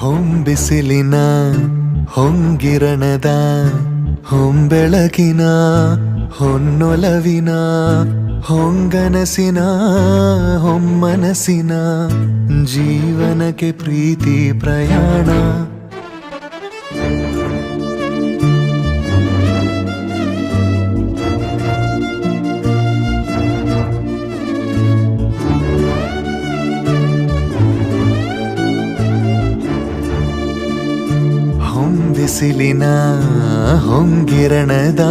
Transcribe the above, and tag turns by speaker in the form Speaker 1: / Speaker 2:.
Speaker 1: ಹೊಂಬಿಸಿಲಿನ ಹೊಂಗಿರಣದ ಹೊಂಬೆಳಗಿನ ಹೊನ್ನೊಲವಿನ ಹೊಂಗನಸಿನ ಹೊಮ್ಮನಸಿನ ಜೀವನಕ್ಕೆ ಪ್ರೀತಿ ಪ್ರಯಾಣ. ಹೊಂಬಿಸಿಲಿನ ಹೊಂಗಿರಣದ